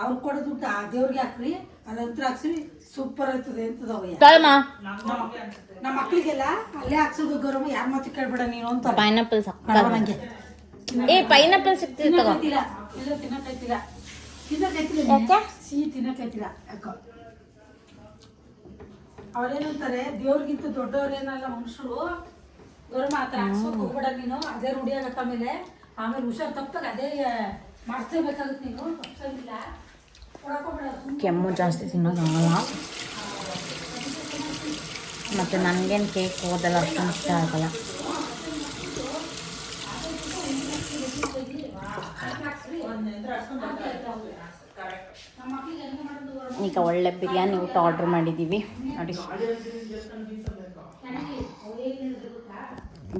ಅವ್ರು ಕೊಡೋ ದುಡ್ಡು ಆ ದೇವ್ರಿಗೆ ಹಾಕ್ರಿ. ಅದಂತರ ಹಾಕ್ಸ್ರಿ ಸೂಪರ್ ಆಯ್ತದೆ ಅಂತದವಯ್ಯ ಕಳಮ ನಮ್ಮ ಮಕ್ಳಿಗೆಲ್ಲ ಅಲ್ಲೇ ಹಾಕ್ಸೋದು ಗೌರವ ಯಾರ ಮಾತು ಕೇಳ್ಬೇಡ ನೀನು ಅಂತ. ಪೈನಾಪಲ್ ನನಗೆ ಏ ಪೈನಾಪಲ್ ಸಿಗ್ತಿದೆ ತಗೋ. ತಿನ್ನಕೈತಿಲ್ಲ ಇಲ್ಲ ಯಾಕೆ? ಸಿಹಿ ಯಾಕೋ? ದೇವ್ರಿಗಿಂತ ದೊಡ್ಡವ್ರೇನಲ್ಲ ಮನುಷ್ಯರು ಗೌರವ ಆ ಥರ ಹಾಕ್ಸೋಕ್ ಹೋಗ್ಬೇಡ ನೀನು ಅದೇ ರೂಢಿ ಮೇಲೆ ಆಮೇಲೆ. ಆಮೇಲೆ ಹುಷಾರ್ ತಪ್ಪಾಗ ಅದೇ ಮಾಡಿಸ್ಲೇಬೇಕಾಗುತ್ತೆ ನೀನು ಕೊಡಕೋಬೇಡ ಕೆಮ್ಮು ಜಾಸ್ತಿ ತಿನ್ನೋದಾಗಲ್ಲ ಮತ್ತು ನನಗೇನು ಕೇಕ್ ಓದಲ್ಲ ಅಷ್ಟು ಇಷ್ಟ ಆಗಲ್ಲ. ಈಗ ಒಳ್ಳೆ ಬಿರಿಯಾನಿ ಊಟ ಆರ್ಡ್ರ್ ಮಾಡಿದ್ದೀವಿ ನೋಡಿ.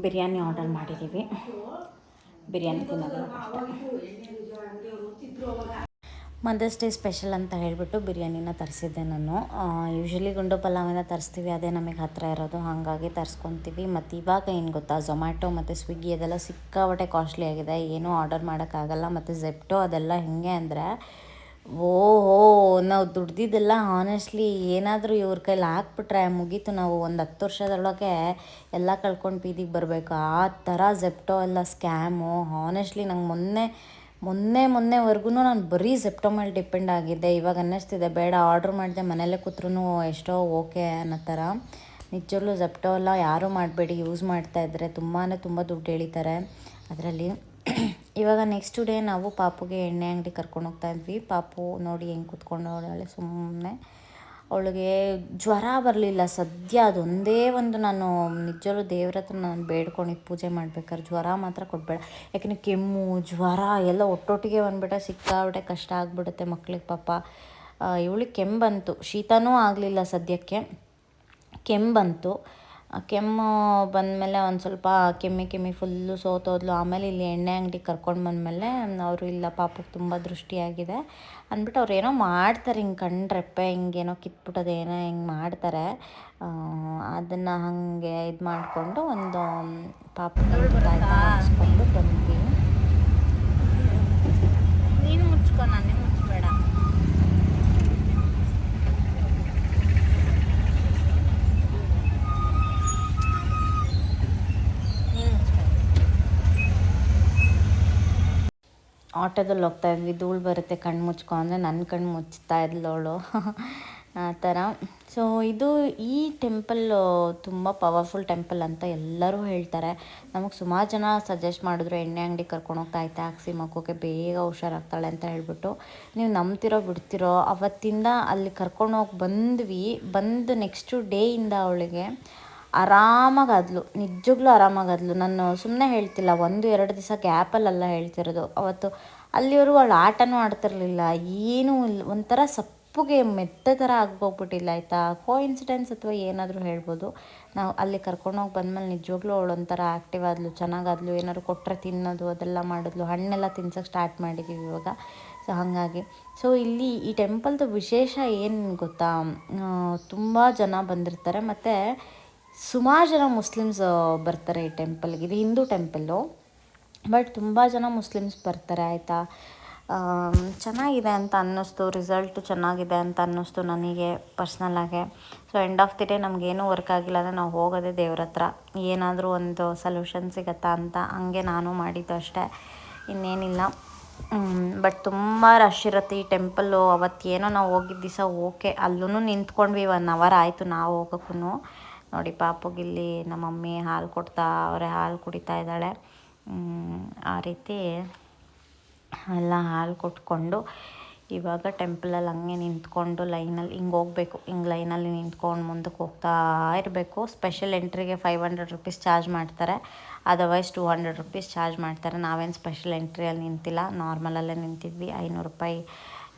ಬಿರಿಯಾನಿ ಆರ್ಡರ್ ಮಾಡಿದ್ದೀವಿ ಬಿರಿಯಾನಿ ತಿನ್ನೋದು. ಮದರ್ಸ್ ಡೇ ಸ್ಪೆಷಲ್ ಅಂತ ಹೇಳಿಬಿಟ್ಟು ಬಿರಿಯಾನಿನ ತರಿಸಿದ್ದೆ ನಾನು. ಯೂಶ್ವಲಿ ಗುಂಡು ಪಲಾವಿನ ತರಿಸ್ತೀವಿ, ಅದೇ ನಮಗೆ ಹತ್ತಿರ ಇರೋದು, ಹಾಗಾಗಿ ತರಿಸ್ಕೊತೀವಿ. ಮತ್ತು ಇವಾಗ ಏನು ಗೊತ್ತಾ ಝೊಮ್ಯಾಟೊ ಮತ್ತು ಸ್ವಿಗ್ಗಿ ಅದೆಲ್ಲ ಸಿಕ್ಕಾಪಟ್ಟೆ ಕಾಸ್ಟ್ಲಿ ಆಗಿದೆ. ಏನೂ ಆರ್ಡರ್ ಮಾಡೋಕ್ಕಾಗಲ್ಲ. ಮತ್ತು ಜೆಪ್ಟೊ ಅದೆಲ್ಲ ಹೇಗೆ ಅಂದರೆ, ಓಹೋ, ನಾವು ದುಡ್ದಿದ್ದೆಲ್ಲ ಹಾನೆಸ್ಟ್ಲಿ ಏನಾದರೂ ಇವ್ರ ಕೈಲಿ ಹಾಕ್ಬಿಟ್ರೆ ಮುಗೀತು ನಾವು. ಒಂದು ಹತ್ತು ವರ್ಷದೊಳಗೆ ಎಲ್ಲ ಕಳ್ಕೊಂಡು ಬೀದಿಗೆ ಬರಬೇಕು. ಆ ಥರ ಜೆಪ್ಟೊ ಎಲ್ಲ ಸ್ಕ್ಯಾಮು ಹಾನೆಸ್ಟ್ಲಿ ನಂಗೆ ಮೊನ್ನೆ ಮೊನ್ನೆ ಮೊನ್ನೆವರೆಗೂ ನಾನು ಬರೀ ಜೆಪ್ಟೊ ಡಿಪೆಂಡ್ ಆಗಿದ್ದೆ. ಇವಾಗ ಅನ್ನಿಸ್ತಿದೆ, ಬೇಡ ಆರ್ಡ್ರ್ ಮಾಡಿದೆ ಮನೆಯಲ್ಲೇ ಕೂತ್ರೂ ಎಷ್ಟೋ ಓಕೆ ಅನ್ನೋ ಥರ. ನಿಜವಾಗ್ಲೂ ಜೆಪ್ಟೊ ಎಲ್ಲ ಯಾರೂ ಮಾಡಬೇಡಿ ಯೂಸ್ ಮಾಡ್ತಾ ಇದ್ದರೆ ತುಂಬಾ ತುಂಬ ದುಡ್ಡು ಎಳಿತಾರೆ ಅದರಲ್ಲಿ. ಇವಾಗ ನೆಕ್ಸ್ಟ್ ಡೇ ನಾವು ಪಾಪುಗೆ ಎಣ್ಣೆ ಅಂಗಡಿ ಕರ್ಕೊಂಡು ಹೋಗ್ತಾ ಇದ್ವಿ. ಪಾಪು ನೋಡಿ ಹೆಂಗೆ ಕೂತ್ಕೊಂಡು ಸುಮ್ಮನೆ ಅವಳಿಗೆ ಜ್ವರ ಬರಲಿಲ್ಲ. ಸದ್ಯ ಅದೊಂದೇ ಒಂದು ನಾನು ನಿಜವಾಗ್ಲೂ ದೇವ್ರ ಹತ್ರ ನಾನು ಬೇಡ್ಕೊಂಡು ಪೂಜೆ ಮಾಡ್ಬೇಕಾದ್ರೆ ಜ್ವರ ಮಾತ್ರ ಕೊಡಬೇಡ. ಯಾಕೆಂದರೆ ಕೆಮ್ಮು, ಜ್ವರ ಎಲ್ಲ ಒಟ್ಟೊಟ್ಟಿಗೆ ಬಂದ್ಬಿಟ್ರೆ ಸಿಕ್ಕಾಬಿಟ್ಟೆ ಕಷ್ಟ ಆಗಿಬಿಡುತ್ತೆ ಮಕ್ಳಿಗೆ ಪಾಪ. ಇವಳಿಗೆ ಕೆಮ್ಮು ಬಂತು. ಶೀತನೂ ಆಗಲಿಲ್ಲ ಸದ್ಯಕ್ಕೆ. ಕೆಮ್ಮು ಬಂತು. ಕೆಮ್ಮು ಬಂದಮೇಲೆ ಒಂದು ಸ್ವಲ್ಪ ಕೆಮ್ಮಿ ಕೆಮ್ಮಿ ಫುಲ್ಲು ಸೋತೋದ್ಲು. ಆಮೇಲೆ ಇಲ್ಲಿ ಎಣ್ಣೆ ಅಂಗಡಿಗೆ ಕರ್ಕೊಂಡು ಬಂದಮೇಲೆ ಅವರು, ಇಲ್ಲ ಪಾಪಕ್ಕೆ ತುಂಬ ದೃಷ್ಟಿಯಾಗಿದೆ ಅಂದ್ಬಿಟ್ಟು ಅವ್ರು ಏನೋ ಮಾಡ್ತಾರೆ ಹಿಂಗೆ ಕಣ್ರೆಪ್ಪೆ, ಹಿಂಗೇನೋ ಕಿತ್ಬಿಟ್ಟೋದು ಏನೋ ಹಿಂಗೆ ಮಾಡ್ತಾರೆ. ಅದನ್ನು ಹಾಗೆ ಇದು ಮಾಡಿಕೊಂಡು ಒಂದು ಪಾಪ ಬಂದ್ವಿ. ನೀನು ಮುಚ್ಕೊ, ನಾನೇ ಆಟೋದಲ್ಲಿ ಹೋಗ್ತಾ ಇದ್ವಿ. ಧೂಳು ಬರುತ್ತೆ ಕಣ್ಣು ಮುಚ್ಕೊ, ಅಂದರೆ ನನ್ನ ಕಣ್ಣು ಮುಚ್ತಾ ಇದ್ಲು ಅವಳು. ಆ ಥರ. ಸೊ ಇದು ಈ ಟೆಂಪಲ್ಲು ತುಂಬ ಪವರ್ಫುಲ್ ಟೆಂಪಲ್ ಅಂತ ಎಲ್ಲರೂ ಹೇಳ್ತಾರೆ. ನಮಗೆ ಸುಮಾರು ಜನ ಸಜೆಸ್ಟ್ ಮಾಡಿದ್ರು, ಎಣ್ಣೆ ಅಂಗಡಿ ಕರ್ಕೊಂಡು ಹೋಗ್ತಾ ಐತೆ ಹಾಕ್ಸಿ ಮಗುಗೆ ಬೇಗ ಹುಷಾರಾಗ್ತಾಳೆ ಅಂತ ಹೇಳ್ಬಿಟ್ಟು. ನೀವು ನಂಬ್ತಿರೋ, ಬಿಡ್ತಿರೋ, ಅವತ್ತಿಂದ ಅಲ್ಲಿ ಕರ್ಕೊಂಡು ಹೋಗಿ ಬಂದ್ವಿ. ಬಂದು ನೆಕ್ಸ್ಟು ಡೇಯಿಂದ ಅವಳಿಗೆ ಆರಾಮಾಗಾದ್ಲು ನಿಜವಾಗ್ಲೂ ಆರಾಮಾಗಾದ್ಲು ನಾನು ಸುಮ್ಮನೆ ಹೇಳ್ತಿಲ್ಲ, ಒಂದು, ಎರಡು ದಿವಸ ಗ್ಯಾಪಲ್ಲೆಲ್ಲ ಹೇಳ್ತಿರೋದು. ಅವತ್ತು ಅಲ್ಲಿವರು ಅವಳು ಆಟನೂ ಆಡ್ತಿರ್ಲಿಲ್ಲ, ಏನೂ ಇಲ್ಲ. ಒಂಥರ ಸಪ್ಪಗೆ ಮೆತ್ತ ಥರ ಆಗೋಗ್ಬಿಟ್ಟಿಲ್ಲ ಆಯಿತಾ? ಕೋ ಇನ್ಸಿಡೆನ್ಸ್ ಅಥವಾ ಏನಾದರೂ ಹೇಳ್ಬೋದು? ನಾವು ಅಲ್ಲಿ ಕರ್ಕೊಂಡೋಗಿ ಬಂದಮೇಲೆ ನಿಜವಾಗ್ಲೂ ಅವಳು ಒಂಥರ ಆ್ಯಕ್ಟಿವ್ ಆದ್ಲು ಚೆನ್ನಾಗಾದ್ಲು ಏನಾದ್ರು ಕೊಟ್ಟರೆ ತಿನ್ನೋದು, ಅದೆಲ್ಲ ಮಾಡಿದ್ಲು. ಹಣ್ಣೆಲ್ಲ ತಿನ್ಸೋಕೆ ಸ್ಟಾರ್ಟ್ ಮಾಡಿದ್ದೀವಿ ಇವಾಗ. ಸೊ ಹಾಗಾಗಿ ಸೊ ಇಲ್ಲಿ ಈ ಟೆಂಪಲ್ದು ವಿಶೇಷ ಏನು ಗೊತ್ತಾ? ತುಂಬ ಜನ ಬಂದಿರ್ತಾರೆ. ಮತ್ತು ಸುಮಾರು ಜನ ಮುಸ್ಲಿಮ್ಸ್ ಬರ್ತಾರೆ ಈ ಟೆಂಪಲ್ಗೆ ಇದು ಹಿಂದೂ ಟೆಂಪಲ್ಲು ಬಟ್ ತುಂಬ ಜನ ಮುಸ್ಲಿಮ್ಸ್ ಬರ್ತಾರೆ, ಆಯಿತಾ? ಚೆನ್ನಾಗಿದೆ ಅಂತ ಅನ್ನಿಸ್ತು. ರಿಸಲ್ಟು ಚೆನ್ನಾಗಿದೆ ಅಂತ ಅನ್ನಿಸ್ತು ನನಗೆ ಪರ್ಸ್ನಲ್ಲಾಗೆ so end of the day ನಮಗೇನೂ work ಆಗಿಲ್ಲ ಅಂದರೆ ನಾವು ಹೋಗೋದೇ ದೇವ್ರ ಹತ್ರ. ಏನಾದರೂ ಒಂದು ಸೊಲ್ಯೂಷನ್ ಸಿಗತ್ತಾ ಅಂತ ಹಂಗೆ ನಾನು ಮಾಡಿದ್ದು ಅಷ್ಟೇ. ಇನ್ನೇನಿಲ್ಲ. ಬಟ್ ತುಂಬ ರಶ್ ಇರುತ್ತೆ ಈ ಟೆಂಪಲ್ಲು ಅವತ್ತೇನೋ ನಾವು ಹೋಗಿದ್ದ ದಿವಸ ಓಕೆ. ಅಲ್ಲೂ ನಿಂತ್ಕೊಂಡ್ವಿ ಒನ್ ಅವರ್ ಆಯಿತು ನಾವು ಹೋಗೋಕ್ಕೂ ನೋಡಿ ಪಾಪುಗಿಲ್ಲಿ ನಮ್ಮ ಮಮ್ಮಿ ಹಾಲು ಕೊಡ್ತಾ, ಅವರೇ ಹಾಲು ಕುಡಿತಾ ಇದ್ದಾಳೆ. ಆ ರೀತಿ ಎಲ್ಲ ಹಾಲು ಕೊಟ್ಕೊಂಡು ಇವಾಗ ಟೆಂಪಲಲ್ಲಿ ಹಂಗೆ ನಿಂತ್ಕೊಂಡು ಲೈನಲ್ಲಿ ಹಿಂಗೆ ಹೋಗ್ಬೇಕು. ಹಿಂಗೆ ಲೈನಲ್ಲಿ ನಿಂತ್ಕೊಂಡು ಮುಂದಕ್ಕೆ ಹೋಗ್ತಾ ಇರಬೇಕು. ಸ್ಪೆಷಲ್ ಎಂಟ್ರಿಗೆ ಫೈವ್ ಹಂಡ್ರೆಡ್ ರುಪೀಸ್ ಚಾರ್ಜ್ ಮಾಡ್ತಾರೆ. Otherwise two hundred rupees charge ಮಾಡ್ತಾರೆ. ನಾವೇನು ಸ್ಪೆಷಲ್ ಎಂಟ್ರಿಯಲ್ಲಿ ನಿಂತಿಲ್ಲ. ನಾರ್ಮಲಲ್ಲೇ ನಿಂತಿದ್ವಿ. ಐನೂರು ರೂಪಾಯಿ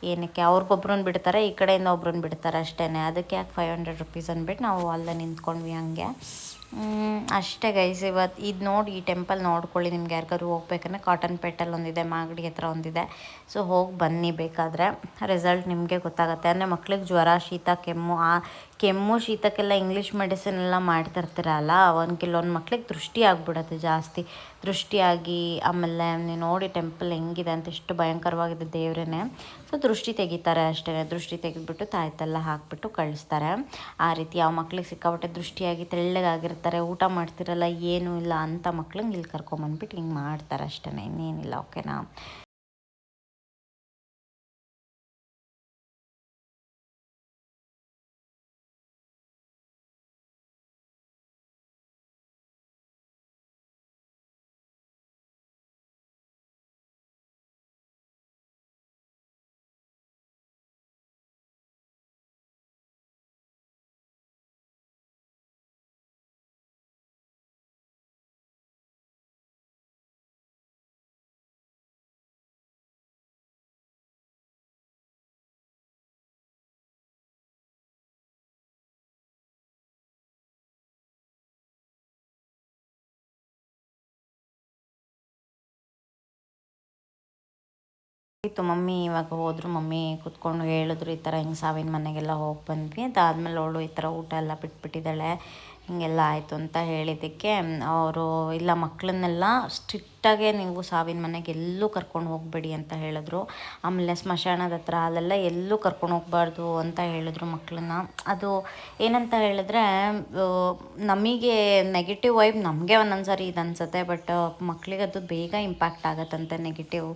ಏನಕ್ಕೆ ಅವ್ರಿಗೊಬ್ರನ್ನ ಬಿಡ್ತಾರೆ, ಈ ಕಡೆಯಿಂದ ಒಬ್ರನ್ನ ಬಿಡ್ತಾರೆ ಅಷ್ಟೇ ಅದಕ್ಕೆ ಯಾಕೆ ಫೈವ್ ಹಂಡ್ರೆಡ್ ರುಪೀಸ್ ಅಂದ್ಬಿಟ್ಟು ನಾವು ಅಲ್ಲೇ ನಿಂತ್ಕೊಂಡ್ವಿ ಹಂಗೆ. ಅಷ್ಟೇ ಗೈಸ್ ಇವತ್ತು ಇದು ನೋಡಿ ಈ ಟೆಂಪಲ್ ನೋಡ್ಕೊಳ್ಳಿ. ನಿಮ್ಗೆ ಯಾರಿಗಾದ್ರು ಹೋಗ್ಬೇಕಂದ್ರೆ ಕಾಟನ್ ಪೇಟಲ್ಲಿ ಒಂದಿದೆ, ಮಾಗಡಿ ಹತ್ರ ಒಂದಿದೆ. ಸೊ ಹೋಗಿ ಬನ್ನಿ ಬೇಕಾದರೆ. ರಿಸಲ್ಟ್ ನಿಮಗೆ ಗೊತ್ತಾಗುತ್ತೆ. ಅಂದರೆ ಮಕ್ಳಿಗೆ ಜ್ವರ, ಶೀತ, ಕೆಮ್ಮು, ಆ ಕೆಮ್ಮು, ಶೀತಕ್ಕೆಲ್ಲ ಇಂಗ್ಲೀಷ್ ಮೆಡಿಸಿನ್ ಎಲ್ಲ ಮಾಡ್ತಿರ್ತೀರಲ್ಲ ಒಂದು ಕೆಲವೊಂದು ಮಕ್ಳಿಗೆ ದೃಷ್ಟಿ ಆಗಿಬಿಡುತ್ತೆ ಜಾಸ್ತಿ. ದೃಷ್ಟಿಯಾಗಿ ಆಮೇಲೆ ನೀವು ನೋಡಿ ಟೆಂಪಲ್ ಹೆಂಗಿದೆ ಅಂತ ಎಷ್ಟು ಭಯಂಕರವಾಗಿದೆ ದೇವ್ರೇ ಸೊ ದೃಷ್ಟಿ ತೆಗಿತಾರೆ ಅಷ್ಟೇ ದೃಷ್ಟಿ ತೆಗೆದ್ಬಿಟ್ಟು ತಾಯ್ತೆಲ್ಲ ಹಾಕ್ಬಿಟ್ಟು ಕಳಿಸ್ತಾರೆ. ಆ ರೀತಿ ಯಾವ ಮಕ್ಳಿಗೆ ಸಿಕ್ಕಾಪಟ್ಟೆ ದೃಷ್ಟಿಯಾಗಿ ತೆಳ್ಳಗಾಗಿರ್ತಾರೆ ಊಟ ಮಾಡ್ತಿರಲ್ಲ ಏನೂ ಇಲ್ಲ ಅಂಥ ಮಕ್ಳಂಗೆ ಇಲ್ಲಿ ಕರ್ಕೊಂಬಂದ್ಬಿಟ್ಟು ಹಿಂಗೆ ಮಾಡ್ತಾರೆ ಅಷ್ಟೇ ಇನ್ನೇನಿಲ್ಲ ಓಕೆನಾ? ಇತ್ತು, ಮಮ್ಮಿ, ಇವಾಗ ಹೋದರು, ಮಮ್ಮಿ, ಕುತ್ಕೊಂಡು ಹೇಳಿದ್ರು, ಈ ಥರ ಹಿಂಗೆ ಸಾವಿನ ಮನೆಗೆಲ್ಲ ಹೋಗಿ ಬಂದ್ವಿ. ಅದಾದಮೇಲೆ ಅವಳು ಈ ಥರ ಊಟ ಎಲ್ಲ ಬಿಟ್ಬಿಟ್ಟಿದ್ದಾಳೆ. ಹಿಂಗೆಲ್ಲ ಆಯಿತು ಅಂತ ಹೇಳಿದ್ದಕ್ಕೆ, ಅವರು, ಇಲ್ಲ, ಮಕ್ಕಳನ್ನೆಲ್ಲ ಸ್ಟ್ರಿಕ್ಟಾಗೆ ನೀವು ಸಾವಿನ ಮನೆಗೆ ಎಲ್ಲೂ ಕರ್ಕೊಂಡು ಹೋಗಬೇಡಿ ಅಂತ ಹೇಳಿದ್ರು. ಆಮೇಲೆ ಸ್ಮಶಾನದ ಹತ್ರ ಅಲ್ಲೆಲ್ಲ ಎಲ್ಲೂ ಕರ್ಕೊಂಡು ಹೋಗಬಾರ್ದು ಅಂತ ಹೇಳಿದ್ರು ಮಕ್ಕಳನ್ನ ಅದು ಏನಂತ ಹೇಳಿದ್ರೆ ನಮಗೆ ನೆಗೆಟಿವ್ ವೈಬ್ ನಮಗೆ ಒಂದೊಂದು ಸಾರಿ ಇದು ಅನ್ಸುತ್ತೆ ಬಟ್ ಮಕ್ಕಳಿಗೆ ಅದು ಬೇಗ ಇಂಪ್ಯಾಕ್ಟ್ ಆಗುತ್ತಂತೆ ನೆಗೆಟಿವ್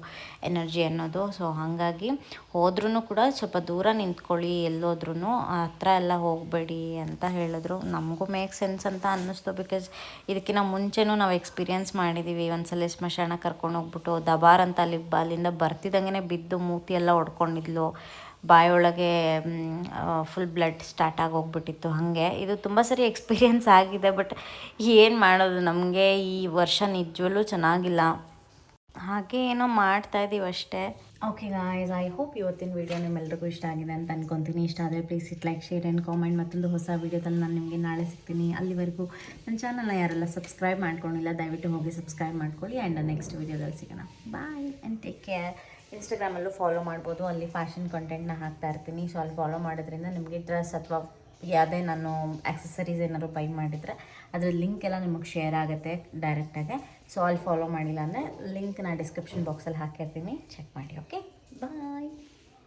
ಎನರ್ಜಿ ಅನ್ನೋದು. ಸೊ ಹಾಗಾಗಿ ಹೋದ್ರೂ ಕೂಡ ಸ್ವಲ್ಪ ದೂರ ನಿಂತ್ಕೊಳ್ಳಿ ಎಲ್ಲೋದ್ರೂ ಹತ್ರ ಎಲ್ಲ ಹೋಗಬೇಡಿ ಅಂತ ಹೇಳಿದ್ರು. ನಮಗೂ ಮೇಕ್ ಸೆನ್ಸ್ ಅಂತ ಅನ್ನಿಸ್ತು ಬಿಕಾಸ್ ಇದಕ್ಕಿಂತ ಮುಂಚೆನೂ ನಾವು ಎಕ್ಸ್ಪೀರಿಯನ್ಸ್ ಮಾಡಿದ್ದೀವಿ ಒಂದ್ಸಲ ಸ್ಮಶಾನ ಕರ್ಕೊಂಡು ಹೋಗ್ಬಿಟ್ಟು ದಬಾರ್ ಅಂತ ಅಲ್ಲಿ ಅಲ್ಲಿಂದ ಬರ್ತಿದ್ದಂಗೆ ಬಿದ್ದು ಮೂತಿ ಎಲ್ಲ ಹೊಡ್ಕೊಂಡಿದ್ಲು ಬಾಯೊಳಗೆ ಫುಲ್ ಬ್ಲಡ್ ಸ್ಟಾರ್ಟ್ ಹೋಗ್ಬಿಟ್ಟಿತ್ತು ಹಾಗೆ. ಇದು ತುಂಬ ಸರಿ ಎಕ್ಸ್ಪೀರಿಯನ್ಸ್ ಆಗಿದೆ ಬಟ್ ಏನು ಮಾಡೋದು? ನಮಗೆ ಈ ವರ್ಷ ನಿಜವಲ್ಲೂ ಚೆನ್ನಾಗಿಲ್ಲ. ಹಾಗೆ ಏನೋ ಮಾಡ್ತಾ ಇದೀವಿ ಅಷ್ಟೇ ಓಕೆ ಗಾಯ್ಸ್ ಐ ಹೋಪ್ ಇವತ್ತಿನ ವೀಡಿಯೋ ನಿಮ್ಮೆಲ್ಲರಿಗೂ ಇಷ್ಟ ಆಗಿದೆ ಅಂತ ಅನ್ಕೊತೀನಿ. ಇಷ್ಟ ಆದರೆ please it like share and comment ಮತ್ತೊಂದು ಹೊಸ ವೀಡಿಯೋದಲ್ಲಿ ನಾನು ನಿಮಗೆ ನಾಳೆ ಸಿಗ್ತೀನಿ. ಅಲ್ಲಿವರೆಗೂ ನನ್ನ ಚಾನಲ್ನ ಯಾರೆಲ್ಲ ಸಬ್ಸ್ಕ್ರೈಬ್ ಮಾಡ್ಕೊಂಡಿಲ್ಲ, ದಯವಿಟ್ಟು ಹೋಗಿ ಸಬ್ಸ್ಕ್ರೈಬ್ ಮಾಡ್ಕೊಳ್ಳಿ. ಆ್ಯಂಡ್ ನೆಕ್ಸ್ಟ್ ವೀಡಿಯೋದಲ್ಲಿ ಸಿಗೋಣ. ಬಾಯ್ ಆ್ಯಂಡ್ ಟೇಕ್ ಕೇರ್ ಇನ್ಸ್ಟಾಗ್ರಾಮಲ್ಲೂ ಫಾಲೋ ಮಾಡ್ಬೋದು. ಅಲ್ಲಿ ಫ್ಯಾಷನ್ ಕಂಟೆಂಟ್ನ ಹಾಕ್ತಾ ಇರ್ತೀನಿ. ಸೊ ಅಲ್ಲಿ ಫಾಲೋ ಮಾಡೋದ್ರಿಂದ ನಿಮಗೆ ಡ್ರೆಸ್ ಅಥವಾ ಯಾವುದೇ ನಾನು ಆಕ್ಸೆಸರೀಸ್ ಏನಾದ್ರು ಬೈ ಮಾಡಿದರೆ ಅದ್ರ ಲಿಂಕ್ ಎಲ್ಲ ನಿಮಗೆ ಶೇರ್ ಆಗುತ್ತೆ ಡೈರೆಕ್ಟಾಗೆ ಸೊ ಅಲ್ಲಿ ಫಾಲೋ ಮಾಡಿಲ್ಲ ಅಂದರೆ ಲಿಂಕ್ ನಾನು ಡಿಸ್ಕ್ರಿಪ್ಷನ್ ಬಾಕ್ಸಲ್ಲಿ ಹಾಕಿರ್ತೀನಿ. ಚೆಕ್ ಮಾಡಿ ಓಕೆ ಬಾಯ್